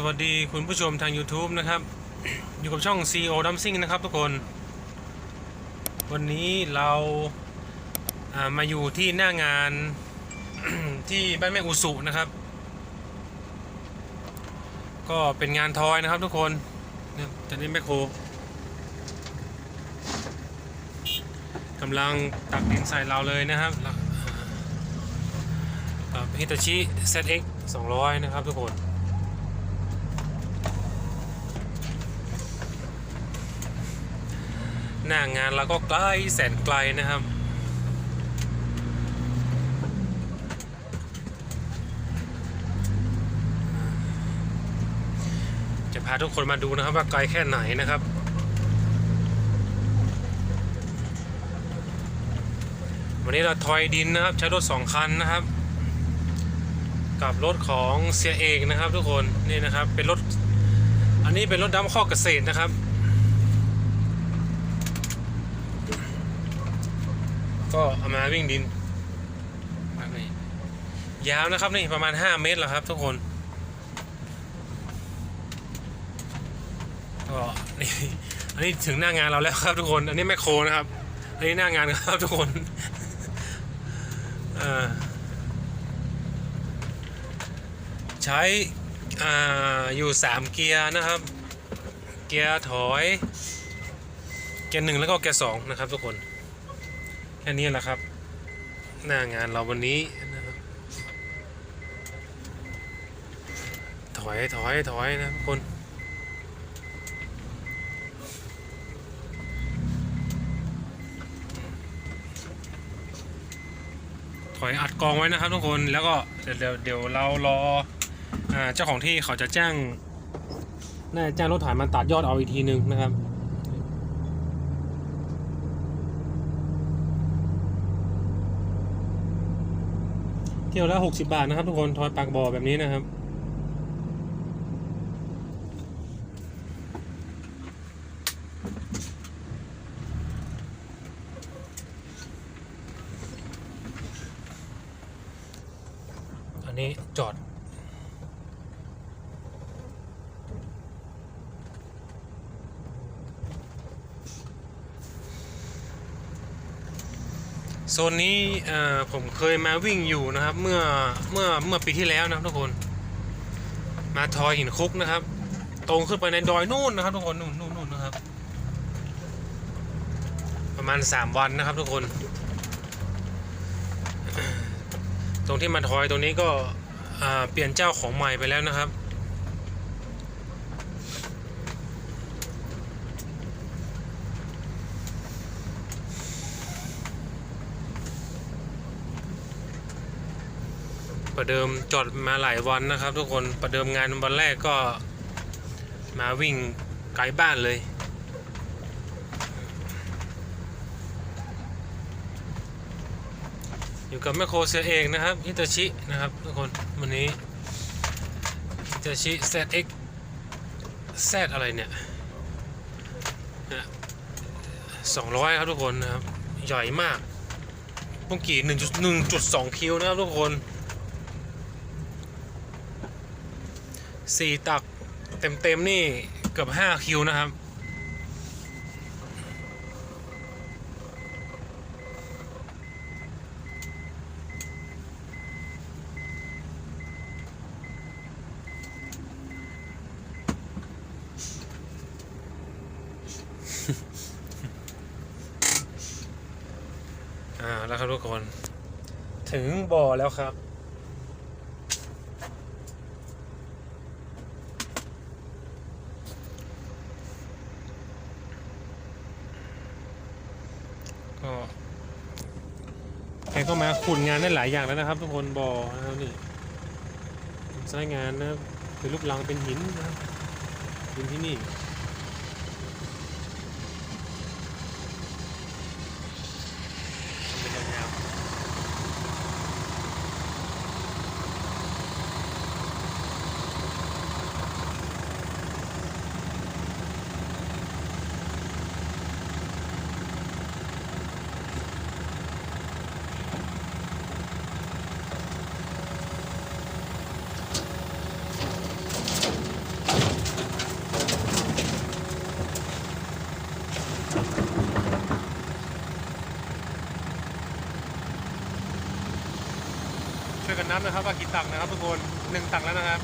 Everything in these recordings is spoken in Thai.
สวัสดีคุณผู้ชมทาง YouTube นะครับ อยู่กับช่อง CEO d u m p s i n g นะครับทุกคน วันนี้เราามาอยู่ที่หน้างานที่บ้านแม่อุสุนะครับ ก็เป็นงานทอยนะครับทุกคนเนี่แม่โคกำลังตักดินใส่เราเลยนะครับฮิตาชิ ZX 200 นะครับทุกคน หน้างานเราก็ใกล้แสนไกลนะครับ จะพาทุกคนมาดูนะครับว่าไกลแค่ไหนนะครับวันนี้เราทอยดินนะครับใช้รถสองคันนะครับ กับรถของเสียเอกนะครับทุกคนนี่นะครับเป็นรถอันนี้เป็นรถดำข้อเกษตรนะครับ ก็เอามาวิ่งดินยาวนะครับนี่ประมาณ 5 เมตรแล้วครับทุกคนก็นี่อันนี้ถึงหน้างานเราแล้วครับทุกคน อันนี้แมคโครนะครับ อันนี้หน้างานครับทุกคนใช้ออยู่ 3 เกียร์นะครับ เกียร์ถอย เกียร์หนึ่งแล้วก็เกียร์สองนะครับทุกคน ค่นี้แหละครับ หน้างานเราวันนี้นะครับถอยถอยถอยนะทุกคนถอยอัดกองไว้นะครับทุกคนแล้วก็เดี๋ยวเดี๋ยวเดี๋ยวเรารอเจ้าของที่เขาจะแจ้งน่าจะแจ้งรถถ่ายมาตัดยอดเอาอีกทีหนึ่งนะครับ ที่ยวละ60 บาทนะครับทุกคนทอยปากบ่อแบบนี้นะครับ อันนี้จอด โซนนี้ผมเคยมาวิ่งอยู่นะครับ เมื่อเมื่อเมื่อปีที่แล้วนะครับทุกคน มาทอยหินคุกนะครับ ตรงขึ้นไปในดอยนู่นนะครับ ทุกคนนู่นนู่นนู่นนะครับ ประมาณ 3 วันนะครับ ทุกคน ตรงที่มาทอยตรงนี้ก็เปลี่ยนเจ้าของใหม่ไปแล้วนะครับ ประเดิมจอดมาหลายวันนะครับ ทุกคนประเดิมงานวันแรกก็มาวิ่งไกลบ้านเลยอยู่กับแมคโครเสียเองนะครับฮิตาชินะครับทุกคนวันนี้ฮิตาชิ ZX Z อะไรเนี่ยสองร้อยครับทุกคนนะครับ ใหญ่มากปุ้งกี่1.1.2คิวนะครับทุกคน สี่ตักเต็มๆนี่เกือบห้าคิวนะครับ อ่า แล้วครับทุกคน ถึงบ่อแล้วครับ ก็แก็มาขุดงานได้หลายอย่างแล้วนะครับ ทุกคนบอ่อนะครับนี่ใช้งานนะเป็นรูปรังเป็นหินนะครับหินที่นี่ ช่วยกันนับนะครับว่ากี่ตักนะครับทุกคนหนึ่งตักแล้วนะครับ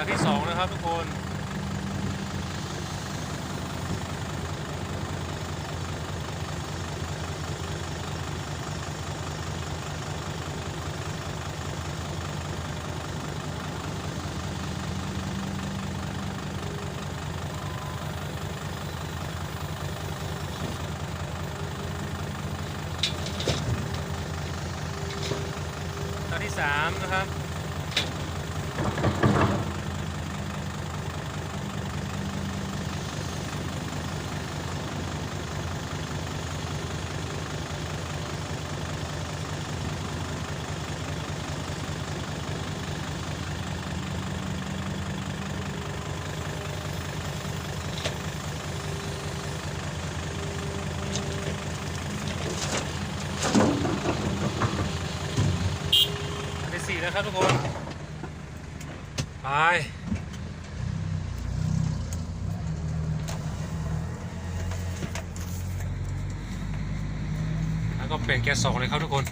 ตักที่สองนะครับทุกคนตักที่สามนะครับ อั นะครับทุกคน ไปแล้วก็เปลี่ยนแก๊สสองเลยครับทุกคน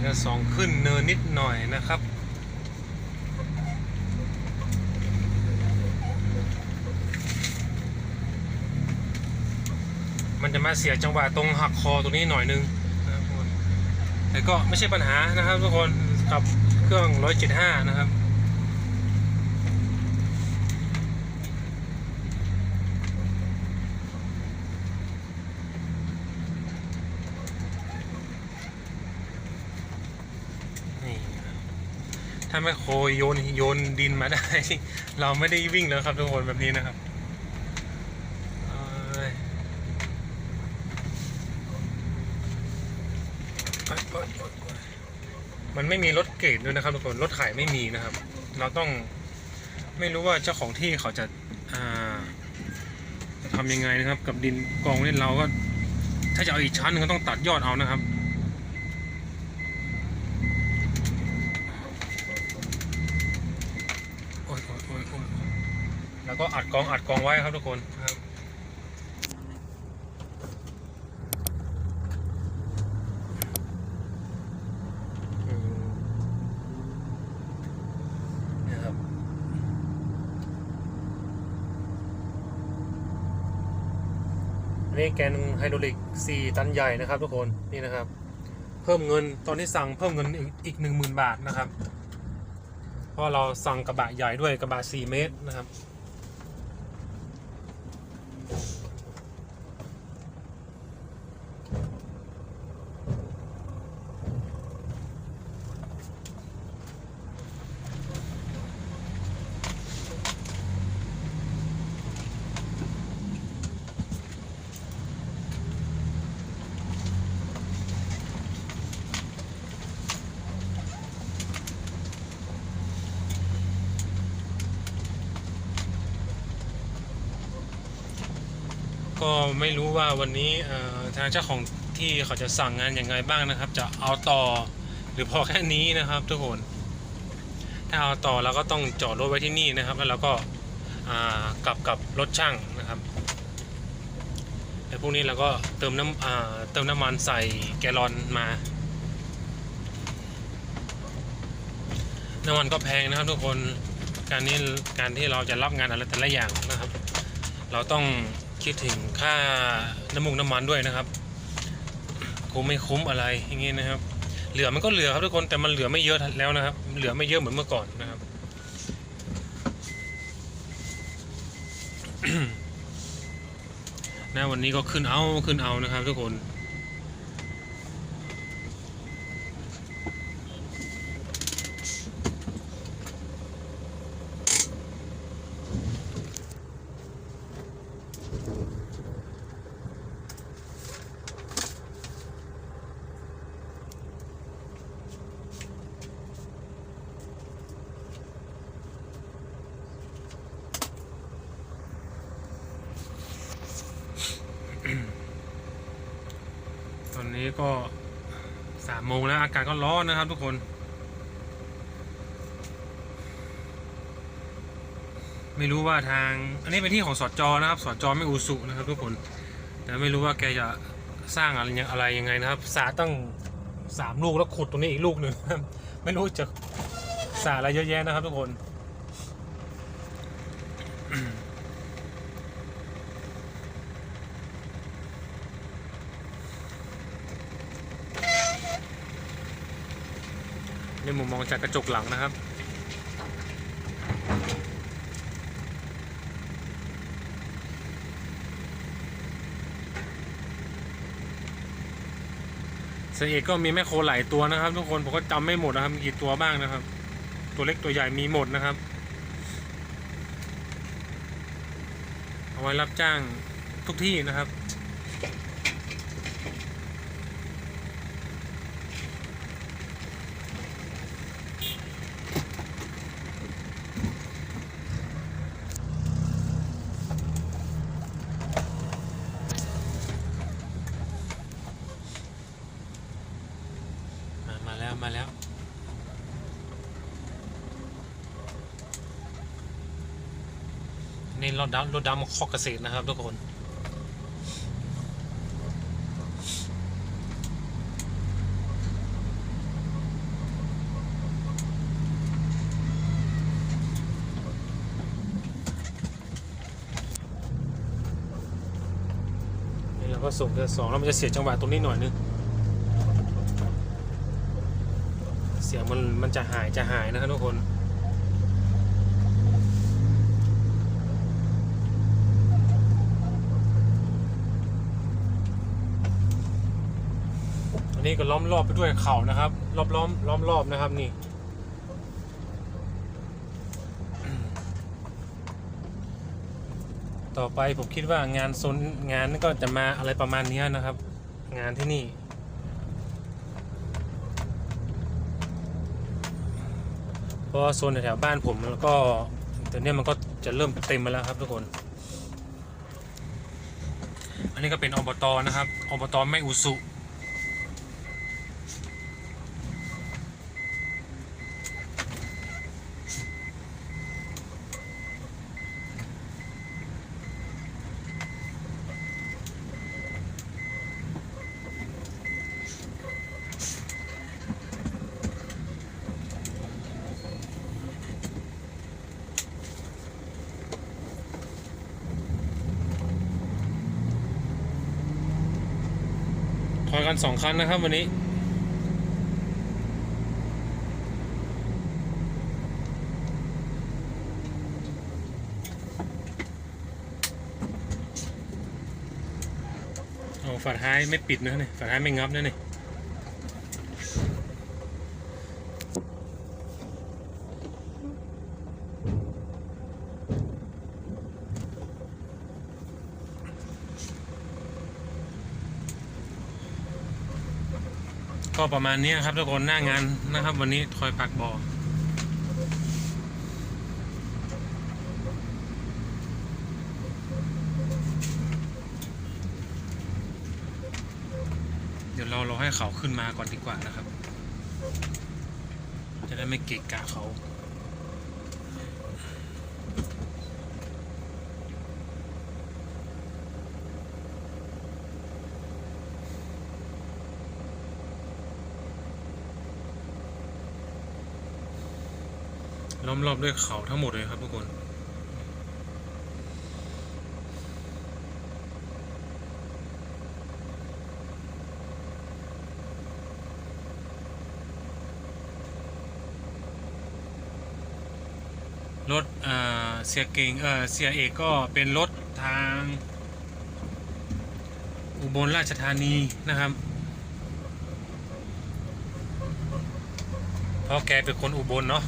แก๊สสองขึ้นเนินนิดหน่อยนะครับ มันจะมาเสียจังหวะตรงหักคอตรงนี้หน่อยนึงนะครับทุกคนแต่ก็ไม่ใช่ปัญหานะครับทุกคนกับเครื่อง 175 นะครับนี่ถ้าไม่โคยโยนโยนดินมาได้ เราไม่ได้วิ่งแล้วครับทุกคนแบบนี้นะครับเอ้ย มันไม่มีรถเกรดด้วยนะครับทุกคนรถขายไม่มีนะครับ เราต้องไม่รู้ว่าเจ้าของที่เขาจะาจะทำยังไงนะครับ กับดินกองนี่เราก็ ถ้าจะเอาอีกชั้นหนึงก็ต้องตัดยอดเอานะครับโอ้ยโอ้ยโอ้ยแล้วก็อัดกองอัดกองไว้ครับทุกคนครับ อืมเนี่ยครับ อั นนี้แกนไฮดรอลิก 4 ตันใหญ่นะครับทุกคนนี่นะครับ เพิ่มเงินตอนที่สั่งเพิ่มเงินอีกอีก 10,000 บาทนะครับ เพราะเราสั่งกระบะใหญ่ด้วยกระบะ 4 เมตรนะครับ ก็ไม่รู้ว่าวันนี้ทางเจ้าของที่เขาจะสั่งงานอยังไงบ้างนะครับ จะเอาต่อหรือพอแค่นี้นะครับ ทุกคน ถ้าเอาต่อเราก็ต้องจอดรถไว้ที่นี่นะครับ แล้วเราก็กลับกับรถช่างนะครับแต่พวกนี้เราก็เติมน้ำเติมน้ำมันใส่แกลลอนมา น้ำมันก็แพงนะครับทุกคนการนี้การที่เราจะรับงานอะไรแต่ละอย่างนะครับ เราต้อง คิดถึงค่าน้ำมุงน้ำมันด้วยนะครับคุ้มไม่คุ้มอะไรอย่างงี้นะครับ เหลือมันก็เหลือครับทุกคนแต่มันเหลือไม่เยอะแล้วนะครับ เหลือไม่เยอะเหมือนเมื่อก่อนนะครับนะวันนี้ก็ขึ้นเอาขึ้นเอานะครับ ทุกคน นี้ก็สามโมงแล้วอากาศก็ร้อนนะครับทุกคน ไม่รู้ว่าทาง อันนี้เป็นที่ของสอจอนะครับสอจอไม่อูสุนะครับทุกคนแต่ไม่รู้ว่าแกจะสร้างอะไรยังอะไรยังไงนะครับ สาตั้งสามลูกแล้วขุดตรงนี้อีกลูกหนึ่งไม่รู้จะสาอะไรเยอะแยะนะครับทุกคน นมุมมองจากกระจกหลังนะครับ เสยเอกก็มีแม่โคหลายตัวนะครับ ทุกคนผมก็จำไม่หมดนะครับมีกี่ตัวบ้างนะครับ ตัวเล็กตัวใหญ่มีหมดนะครับ เอาไว้รับจ้างทุกที่นะครับ มามาแล้วมาแล้ว นี่รถดำรถดำคอกเกษตรนะครับทุกคนนี่เราก็ส่งเดือนสองแล้วมันจะเสียจังหวะตรงนี้หน่อยนึง เสียงมันมันจะหายจะหายนะครับทุกคน นี้ก็ล้อมรอบไปด้วยเขานะครับ รอบล้อมล้อมรอบนะครับนี่ ต่อไปผมคิดว่างานโซนงานก็จะมาอะไรประมาณนี้นะครับ งานที่นี่เพราะโซนแถวบ้านผมแล้วก็ตอนนี้มันก็จะเริ่มเต็มมาแล้วครับทุกคนอันนี้ก็เป็นอบตนะครับ อบตแม่อุสุ กันสองคันนะครับวันนี้โอ้ฝาท้ายไม่ปิดนะเนี่ยฝาท้ายไม่งับนะเนี่ย ก็ประมาณนี้ครับทุกคนหน้างานนะครับ วันนี้ทอยปักบอเดี๋ยวเราเราให้เขาขึ้นมาก่อนดีกว่านะครับ จะได้ไม่เกะกะเขา มรอบด้วยเขาทั้งหมดเลยครับทุกคนรถเออเสียเก่งเออเสียเอกก็เป็นรถทาง อุบลราชธานีนะครับ เพราะแกเป็นคนอุบลเนาะ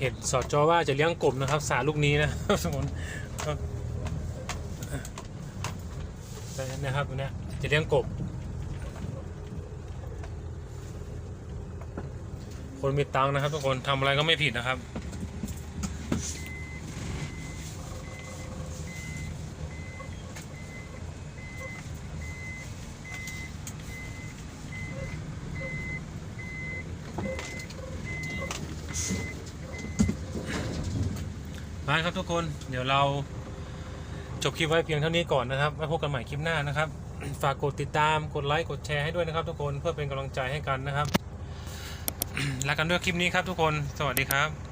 เห็นสอดจอว่าจะเลี้ยงกบนะครับ สาลูกนี้นะครับทุกคนครับแต่นะครับเนี่ยจะเลี้ยงกบ คนมีตังนะครับทุกคนทำอะไรก็ไม่ผิดนะครับ มาครับทุกคนเดี๋ยวเราจบคลิปไว้เพียงเท่านี้ก่อนนะครับไว้พบกันใหม่คลิปหน้านะครับ ฝากกดติดตามกดไลค์กดแชร์ให้ด้วยนะครับ ทุกคนเพื่อเป็นกำลังใจให้กันนะครับลากันด้วยคลิปนี้ครับทุกคน สวัสดีครับ